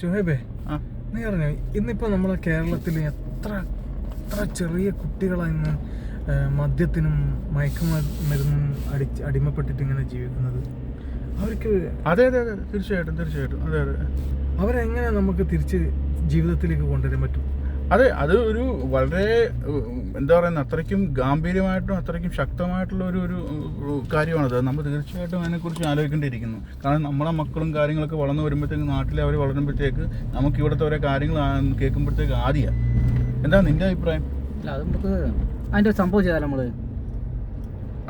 ഷുഹൈബേ. നീ അറിഞ്ഞോ ഇന്നിപ്പോ നമ്മളെ കേരളത്തിൽ എത്ര എത്ര ചെറിയ കുട്ടികളാണ് ഇന്ന് മദ്യത്തിനും മയക്കുമരുന്നും അടി അടിമപ്പെട്ടിട്ട് ഇങ്ങനെ ജീവിക്കുന്നത്? അവർക്ക് അതെ അതെ അതെ. തീർച്ചയായിട്ടും തീർച്ചയായിട്ടും. അതെ അതെ. അവരെങ്ങനെ നമുക്ക് തിരിച്ച് ജീവിതത്തിലേക്ക് കൊണ്ടുവരാൻ പറ്റും? അതെ അത് ഒരു വളരെ എന്താ പറയുന്ന അത്രയ്ക്കും ഗാംഭീര്യമായിട്ടും അത്രയ്ക്കും ശക്തമായിട്ടുള്ള ഒരു ഒരു കാര്യമാണത്. നമ്മൾ തീർച്ചയായിട്ടും അതിനെക്കുറിച്ച് ആലോചിക്കേണ്ടിയിരിക്കുന്നു. കാരണം നമ്മുടെ മക്കളും കാര്യങ്ങളൊക്കെ വളർന്നു വരുമ്പോഴത്തേക്ക് നാട്ടിൽ അവർ വളരുമ്പോഴത്തേക്ക് നമുക്ക് ഇവിടുത്തെ ഓരോ കാര്യങ്ങൾ കേൾക്കുമ്പോഴത്തേക്ക് ആദ്യമാണ് എന്താ നിന്റെ അഭിപ്രായം? അത് നമുക്ക് അതിന്റെ സംഭവം ചെയ്താൽ നമ്മൾ?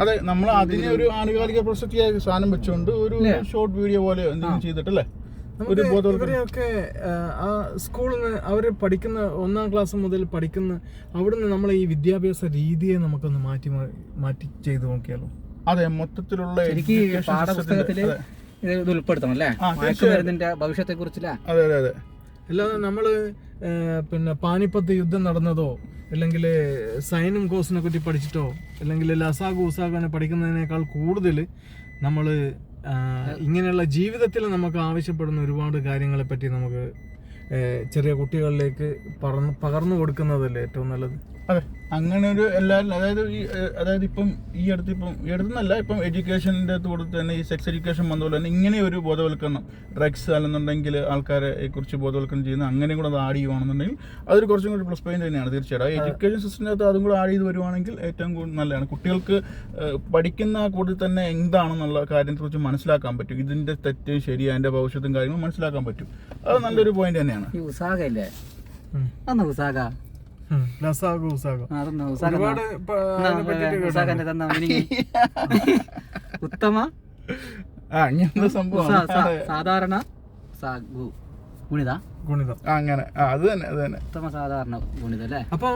അതെ നമ്മൾ അതിനെ ഒരു ആനുകാലിക പ്രസക്തിയായ സാധനം വെച്ചുകൊണ്ട് ഒരു ഷോർട്ട് വീഡിയോ പോലെ എന്തെങ്കിലും ചെയ്തിട്ടല്ലേ? ഒരു ഇവരെയൊക്കെ ആ, സ്കൂളിൽ നിന്ന് അവർ പഠിക്കുന്ന ഒന്നാം ക്ലാസ് മുതൽ പഠിക്കുന്ന അവിടുന്ന് നമ്മളെ ഈ വിദ്യാഭ്യാസ രീതിയെ നമുക്കൊന്ന് മാറ്റി മാറ്റി ചെയ്തു നോക്കിയാലോ? അതെ മൊത്തത്തിലുള്ള പാഠപുസ്തകത്തിൽ അതെ. ഇത് ഇത് ഉൾപ്പെടുത്തണം അല്ലേ? ആ, തീർച്ചയായും. മയക്കുമരുന്നിന്റെ ഭവിഷ്യത്തെ കുറിച്ചില്ല അതെ അതെ അതെ. അല്ലാതെ നമ്മൾ പിന്നെ പാനിപ്പത്ത് യുദ്ധം നടന്നതോ അല്ലെങ്കിൽ സൈനും കോസിനെ പറ്റി പഠിച്ചിട്ടോ അല്ലെങ്കിൽ ലസാഗു ഉസാഗനെ പഠിക്കുന്നതിനേക്കാൾ കൂടുതൽ നമ്മൾ ഇങ്ങനെയുള്ള ജീവിതത്തിൽ നമുക്ക് ആവശ്യപ്പെടുന്ന ഒരുപാട് കാര്യങ്ങളെ പറ്റി നമുക്ക് ചെറിയ കുട്ടികളിലേക്ക് പറന്ന് പകർന്നു കൊടുക്കുന്നതല്ലേ ഏറ്റവും നല്ലത്? അതെ. അങ്ങനെ ഒരു എല്ലാവരും അതായത് ഈ അതായത് ഇപ്പം ഈ അടുത്ത് ഇപ്പം ഈ അടുത്തുനിന്നല്ല ഇപ്പം എഡ്യൂക്കേഷന്റെ കൂടെ തന്നെ ഈ സെക്സ് എഡ്യൂക്കേഷൻ വന്നതുപോലെ തന്നെ ഇങ്ങനെ ഒരു ബോധവൽക്കരണം ഡ്രഗ്സ് അല്ലെന്നുണ്ടെങ്കിൽ ആൾക്കാരെ കുറിച്ച് ബോധവൽക്കരണം ചെയ്യുന്ന അങ്ങനെയും കൂടെ അത് ആഡ് ചെയ്യുവാണെന്നുണ്ടെങ്കിൽ അതൊരു കുറച്ചും കൂടി പ്ലസ് പോയിന്റ് തന്നെയാണ് തീർച്ചയായിട്ടും. ആ എഡ്യൂക്കേഷൻ സിസ്റ്റത്തിനകത്ത് അതും കൂടെ ആഡ് ചെയ്ത് വരുവാണെങ്കിൽ ഏറ്റവും കൂടുതൽ നല്ലതാണ്. കുട്ടികൾക്ക് പഠിക്കുന്ന കൂടുതൽ തന്നെ എന്താണെന്നുള്ള കാര്യത്തെക്കുറിച്ച് മനസ്സിലാക്കാൻ പറ്റും. ഇതിന്റെ തെറ്റ് ശരി അതിന്റെ ഭവിഷ്യത്തും കാര്യങ്ങളും മനസ്സിലാക്കാൻ പറ്റും. അത് നല്ലൊരു പോയിന്റ് തന്നെയാണ്. ഉസാകല്ലേ ഉസാഗ. ലസാഗു ഉസാഗു ഒരുപാട് തന്ന ഉത്തമ? ആ അങ്ങനത്തെ സംഭവം? സാധാരണ സാഗു. ഗുണിത? ഗുണിതം. അങ്ങനെ. ആ അത് തന്നെ അത് തന്നെ. ഉത്തമ സാധാരണ ഗുണിത അല്ലേ? അപ്പൊ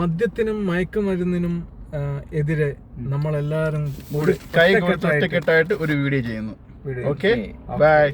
മദ്യത്തിനും മയക്കുമരുന്നിനും എതിരെ നമ്മളെല്ലാരും കൈ കൊടുത്ത് ഒറ്റക്കെട്ടായിട്ട് ഒറ്റക്കെട്ടായിട്ട് ഒരു വീഡിയോ ചെയ്യുന്നു. Okay bye